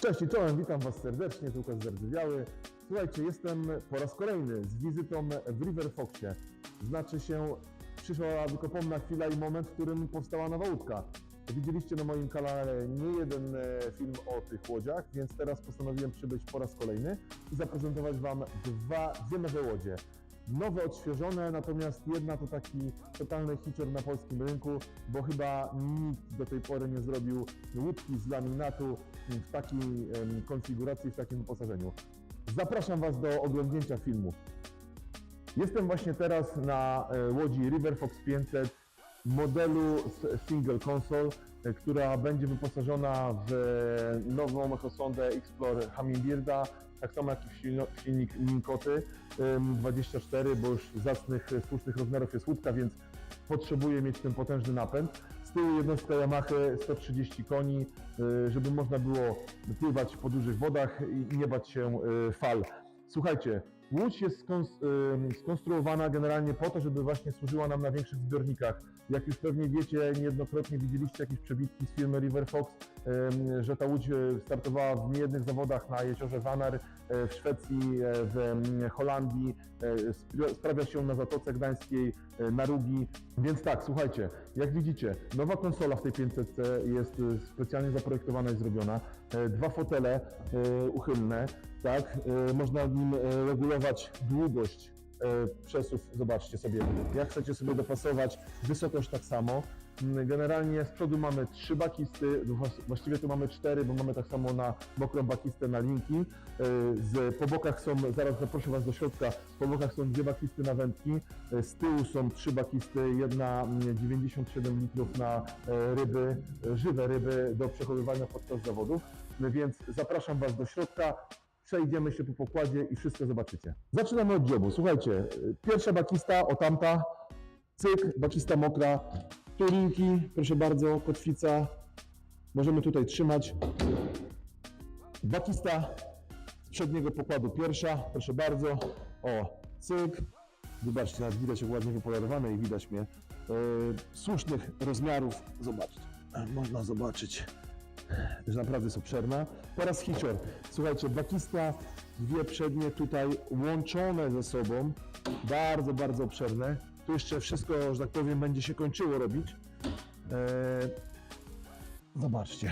Cześć i czołem, witam Was serdecznie, tu Łukasz Zardzewiały. Słuchajcie, jestem po raz kolejny z wizytą w River Foxie. Znaczy się, przyszła wykopomna chwila i moment, w którym powstała nowa łódka. Widzieliście na moim kanale nie jeden e, film o tych łodziach, więc teraz postanowiłem przybyć po raz kolejny i zaprezentować Wam dwa, dwie nowe łodzie. Nowe, odświeżone, natomiast jedna to taki totalny hicior na polskim rynku, bo chyba nikt do tej pory nie zrobił łódki z laminatu w takiej konfiguracji, w takim wyposażeniu. Zapraszam Was do oglądnięcia filmu. Jestem właśnie teraz na e, łodzi River Fox 500 modelu single console, która będzie wyposażona w e, nową echosondę Explorer Hummingbirda, tak samo jak i w silnik Minkoty em, 24, bo już zacnych, e, słusznych rozmiarów jest łódka, więc potrzebuje mieć ten potężny napęd. Z tyłu jednostka Yamaha 130 koni, e, żeby można było pływać po dużych wodach i nie bać się e, fal. Słuchajcie, łódź jest skonstruowana generalnie po to, żeby właśnie służyła nam na większych zbiornikach. Jak już pewnie wiecie, niejednokrotnie widzieliście jakieś przebitki z firmy River Fox, że ta łódź e, startowała w niejednych zawodach na jeziorze Vanar e, w Szwecji, e, w Holandii, spra- sprawia się na Zatoce Gdańskiej, e, na Rugi. Więc tak, słuchajcie, jak widzicie, nowa konsola w tej 500 jest e, specjalnie zaprojektowana i zrobiona. E, Dwa fotele uchylne, tak, można nim regulować długość przesuw, zobaczcie sobie, jak chcecie sobie dopasować, wysokość tak samo. Mm, Generalnie z przodu mamy trzy bakisty, włas- właściwie tu mamy cztery, bo mamy tak samo na mokrą bakistę na linki. E, Z, po bokach są, zaraz zaproszę Was do środka, po bokach są dwie bakisty na wędki, E, z tyłu są trzy bakisty, jedna mm, 97 litrów na e, ryby, żywe ryby do przechowywania podczas zawodów. No Więc zapraszam Was do środka, przejdziemy się po pokładzie i wszystko zobaczycie. Zaczynamy od dziobu. Słuchajcie, pierwsza bakista, o tamta, cyk, bakista mokra, tu linki, proszę bardzo, kotwica, możemy tutaj trzymać. Bakista z przedniego pokładu pierwsza, proszę bardzo, o, cyk, zobaczcie, nawet widać ładnie wypolerowane i widać mnie, yy, słusznych rozmiarów, zobaczcie, można zobaczyć że naprawdę jest obszerna. Teraz hicior. Słuchajcie, bakista, dwie przednie tutaj łączone ze sobą, bardzo, bardzo obszerne. Tu jeszcze wszystko, że tak powiem, będzie się kończyło robić. Eee, zobaczcie.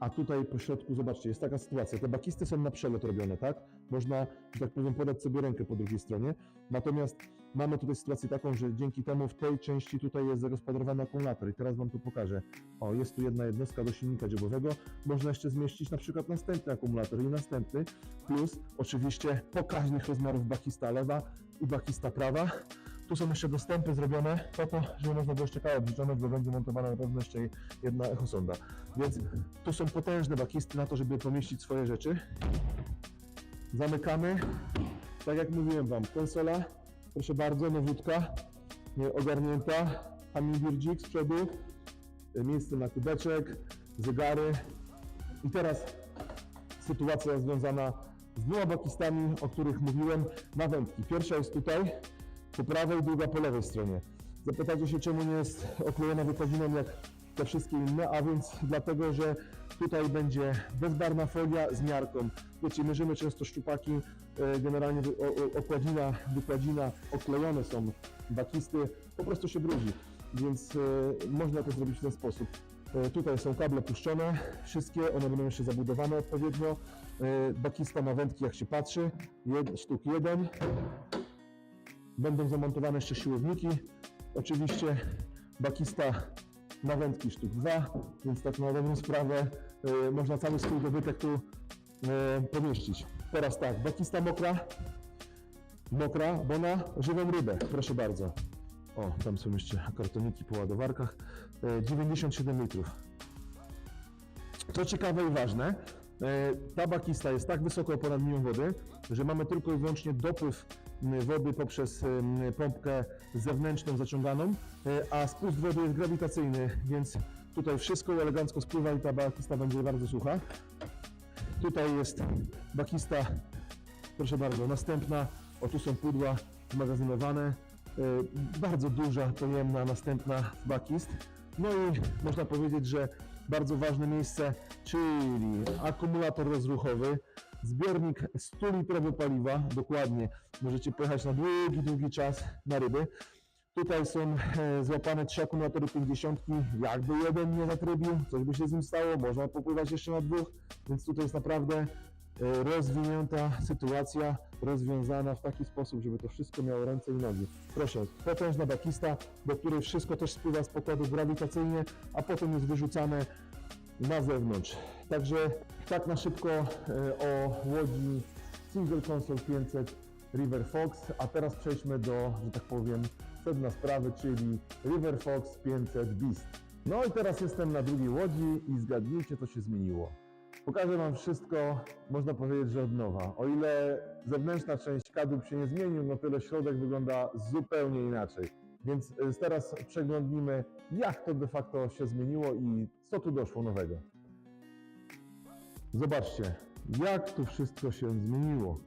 A tutaj po środku, zobaczcie, jest taka sytuacja. Te bakisty są na przelot robione, tak? Można, że tak powiem, podać sobie rękę po drugiej stronie. Natomiast mamy tutaj sytuację taką, że dzięki temu w tej części tutaj jest zagospodarowany akumulator. I teraz Wam tu pokażę. O, jest tu jedna jednostka do silnika dziobowego. Można jeszcze zmieścić na przykład następny akumulator i następny. Plus oczywiście pokaźnych rozmiarów bakista lewa i bakista prawa. Tu są jeszcze dostępy zrobione po to, żeby można było jeszcze kawę wrzucone, bo będzie montowana na pewno jeszcze jedna echosonda. Więc tu są potężne bakisty na to, żeby pomieścić swoje rzeczy. Zamykamy. Tak jak mówiłem Wam, konsola, proszę bardzo, nie, ogarnięta, hummingbird z przodu, y, miejsce na kubeczek, zegary. I teraz sytuacja związana z dwoma bakistami, o których mówiłem, na wędki. Pierwsza jest tutaj, po prawej, druga po lewej stronie. Zapytacie się, czemu nie jest oklejona wykładziną jak te wszystkie inne, a więc dlatego, że tutaj będzie bezbarwna folia z miarką. Wiecie, mierzymy często szczupaki, e, generalnie okładzina, wykładzina, oklejone są bakisty, po prostu się brudzi, więc e, można to zrobić w ten sposób. E, Tutaj są kable puszczone, wszystkie, one będą jeszcze zabudowane odpowiednio. Bakista na wędki, jak się patrzy, jed, sztuk jeden, Będą zamontowane jeszcze siłowniki. Oczywiście bakista na wędki sztuk 2, więc tak na dobrą sprawę y, można cały swój dobytek tu y, pomieścić. Teraz tak, bakista mokra, mokra, bo na żywą rybę, proszę bardzo. O, tam są jeszcze kartoniki po ładowarkach. Y, 97 litrów. Co ciekawe i ważne, e, ta bakista jest tak wysoko ponad linią wody, że mamy tylko i wyłącznie dopływ wody poprzez pompkę zewnętrzną zaciąganą, e, a spust wody jest grawitacyjny, więc tutaj wszystko elegancko spływa i ta bakista będzie bardzo sucha. Tutaj jest bakista, proszę bardzo, następna, o tu są pudła zmagazynowane, e, bardzo duża, pojemna, następna bakist. No i można powiedzieć, że bardzo ważne miejsce, czyli akumulator rozruchowy, zbiornik 100-litrowy paliwa, dokładnie. Możecie pojechać na długi, długi czas na ryby. Tutaj są e, złapane trzy akumulatory 50. Jakby jeden nie zatrybił, coś by się z nim stało, można popływać jeszcze na dwóch, więc tutaj jest naprawdę rozwinięta sytuacja, rozwiązana w taki sposób, żeby to wszystko miało ręce i nogi. Proszę, potężna bakista, do której wszystko też spływa z pokładu grawitacyjnie, a potem jest wyrzucane na zewnątrz. Także tak na szybko e, o łodzi Single Console 500 River Fox, a teraz przejdźmy do, że tak powiem, sedna sprawy, czyli River Fox 500 Beast. No i teraz jestem na drugiej łodzi i zgadnijcie, co się zmieniło. Pokażę Wam wszystko, można powiedzieć, że od nowa. O ile zewnętrzna część kadłub się nie zmienił, no tyle środek wygląda zupełnie inaczej. Więc y, teraz przeglądnimy, jak to de facto się zmieniło i co tu doszło nowego. Zobaczcie, jak tu wszystko się zmieniło.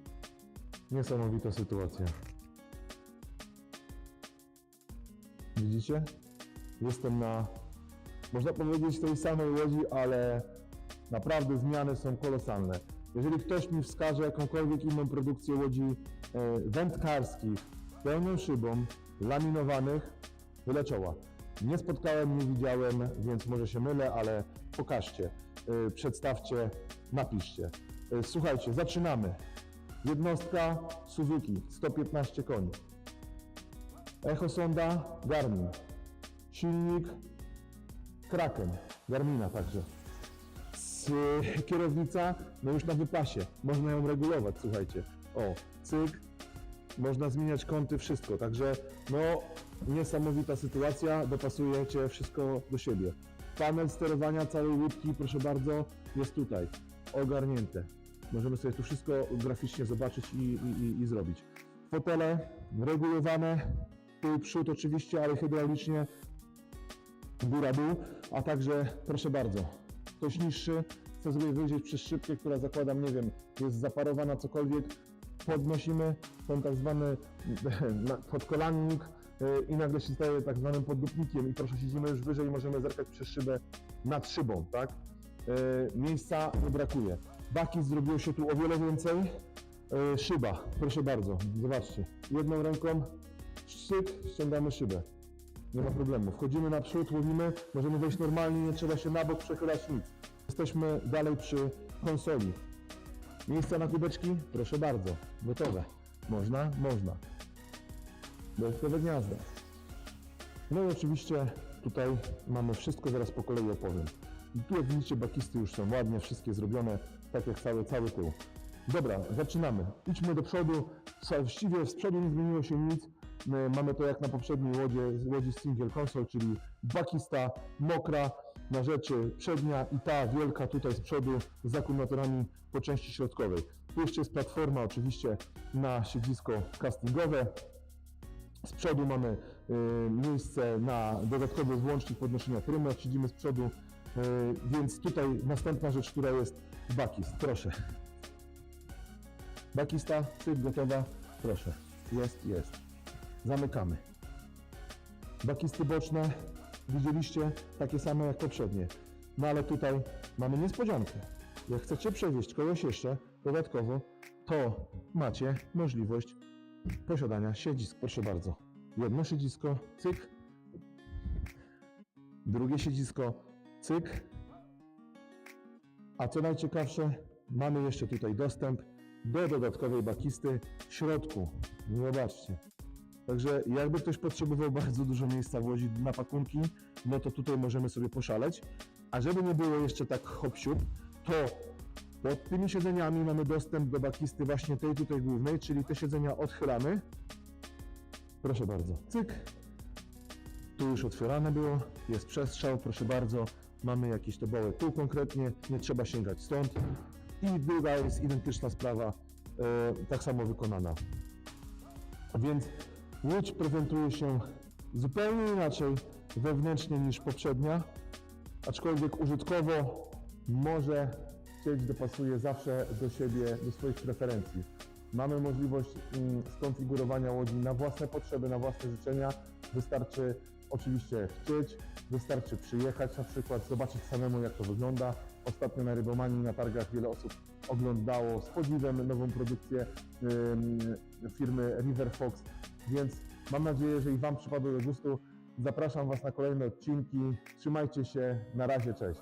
Niesamowita sytuacja. Widzicie? Jestem na, można powiedzieć, tej samej łodzi, ale naprawdę zmiany są kolosalne. Jeżeli ktoś mi wskaże jakąkolwiek inną produkcję łodzi e, wędkarskich pełną szybą, laminowanych, byle czoła. Nie spotkałem, nie widziałem, więc może się mylę, ale pokażcie, e, przedstawcie, napiszcie. E, Słuchajcie, zaczynamy. Jednostka Suzuki, 115 koni. Echo sonda Garmin. Silnik Kraken, Garmina także. Kierownica, no już na wypasie, można ją regulować, słuchajcie. O, cyk, można zmieniać kąty, wszystko, także no niesamowita sytuacja, dopasujecie wszystko do siebie. Panel sterowania całej łódki, proszę bardzo, jest tutaj, ogarnięte. Możemy sobie tu wszystko graficznie zobaczyć i, i, i, i zrobić. Fotele regulowane, tył, przód oczywiście, ale hydraulicznie. Góra, dół, a także proszę bardzo, ktoś niższy chce sobie wyjść przez szybkę, która zakładam, nie wiem, jest zaparowana cokolwiek, podnosimy ten tak zwany podkolannik y, i nagle się staje tak zwanym poddupnikiem i proszę siedzimy już wyżej i możemy zerkać przez szybę nad szybą, tak? Y, Miejsca nie brakuje. Baki zrobiło się tu o wiele więcej. Y, Szyba, proszę bardzo, zobaczcie. Jedną ręką szczyt, ściągamy szybę. Nie ma problemu. Wchodzimy naprzód, łowimy, możemy wejść normalnie, nie trzeba się na bok przechylać nic. Jesteśmy dalej przy konsoli. Miejsca na kubeczki? Proszę bardzo, gotowe. Można? Można. Dodatkowe gniazda. No i oczywiście tutaj mamy wszystko, zaraz po kolei opowiem. I tu jak widzicie bakisty już są ładnie, wszystkie zrobione, tak jak cały, cały tył. Dobra, zaczynamy. Idźmy do przodu. Właściwie z przodu nie zmieniło się nic. My Mamy to jak na poprzedniej łodzie, łodzi single console, czyli bakista mokra na rzeczy przednia i ta wielka tutaj z przodu z akumulatorami po części środkowej. Tu jeszcze jest platforma oczywiście na siedzisko castingowe. Z przodu mamy y, miejsce na dodatkowy włącznik podnoszenia trymu, jak siedzimy z przodu. Y, więc tutaj następna rzecz, która jest bakist. Proszę. Bakista, cyk, gotowa. Proszę. Jest, jest. Zamykamy. Bakisty boczne, widzieliście, takie same jak poprzednie. No ale tutaj mamy niespodziankę. Jak chcecie przewieźć kogoś jeszcze dodatkowo, to macie możliwość posiadania siedzisk. Proszę bardzo. Jedno siedzisko, cyk. Drugie siedzisko, cyk. A co najciekawsze, mamy jeszcze tutaj dostęp do dodatkowej bakisty w środku. Zobaczcie. Także jakby ktoś potrzebował bardzo dużo miejsca włożyć na pakunki, no to tutaj możemy sobie poszaleć. A żeby nie było jeszcze tak hop to pod tymi siedzeniami mamy dostęp do bakisty właśnie tej tutaj głównej, czyli te siedzenia odchylamy. Proszę bardzo, cyk. Tu już otwierane było, jest przestrzał, proszę bardzo. Mamy jakiś toboły tu konkretnie, nie trzeba sięgać stąd. I druga jest identyczna sprawa, e, tak samo wykonana. Więc Łódź prezentuje się zupełnie inaczej wewnętrznie niż poprzednia, aczkolwiek użytkowo może chcieć dopasuje zawsze do siebie, do swoich preferencji. Mamy możliwość mm, skonfigurowania łodzi na własne potrzeby, na własne życzenia. Wystarczy oczywiście chcieć, wystarczy przyjechać na przykład, zobaczyć samemu jak to wygląda. Ostatnio na Rybomanii na targach wiele osób oglądało z podziwem nową produkcję firmy River Fox, więc mam nadzieję, że i Wam przypadło do gustu. Zapraszam Was na kolejne odcinki. Trzymajcie się. Na razie, cześć.